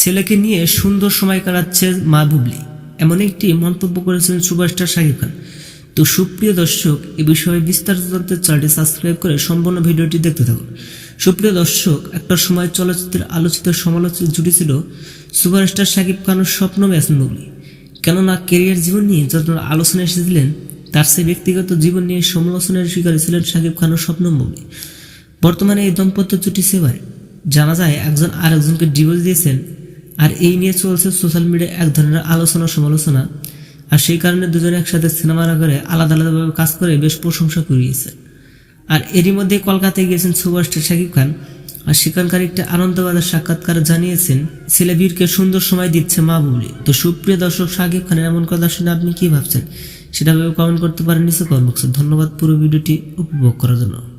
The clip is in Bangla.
ছেলেকে নিয়ে সুন্দর সময় কাটাচ্ছে মা বুবলি। এমন একটি মন্তব্য করেছিলেন সুপারস্টার শাকিব খান। তো সুপ্রিয় দর্শক, এ বিষয়ে বিস্তারিত জানতে চ্যানেলটি সাবস্ক্রাইব করে সম্পূর্ণ ভিডিওটি দেখতে থাকুন। সুপ্রিয় দর্শক, একটা সময় চলচ্চিত্রের আলোচিত সমালোচিত জুটি ছিল সুপারস্টার শাকিব খানের স্বপ্ন ম্যাসন বুবলি। কেননা কেরিয়ার জীবন নিয়ে যত আলোচনা এসেছিলেন, তার সে ব্যক্তিগত জীবন নিয়ে সমালোচনার শিকার ছিলেন শাকিব খানের স্বপ্ন বুবলি। বর্তমানে এই দম্পত্য জুটি সেবায় জানা যায়, একজন আরেকজনকে ডিভোর্স দিয়েছেন। আর এই নিয়ে চলছে সোশ্যাল মিডিয়ায় এক ধরনের আলোচনা সমালোচনা। আর সেই কারণে দুজনে একসাথে সিনেমার আকারে আলাদা আলাদাভাবে কাজ করে বেশ প্রশংসা কুড়িয়েছেন আর এরই মধ্যে কলকাতায় গিয়েছেন সুপারস্টার শাকিব খান। আর সেখানকার একটি আনন্দবাজার সাক্ষাৎকার জানিয়েছেন ছেলে বীরকে সুন্দর সময় দিচ্ছে মা বুবলি। তো সুপ্রিয় দর্শক, শাকিব খানের এমন কথা শুনে আপনি কি ভাবছেন? সেটা ভেবে কমেন্ট করতে পারেন নিচে কমেন্ট ধন্যবাদ পুরো ভিডিওটি উপভোগ করার জন্য।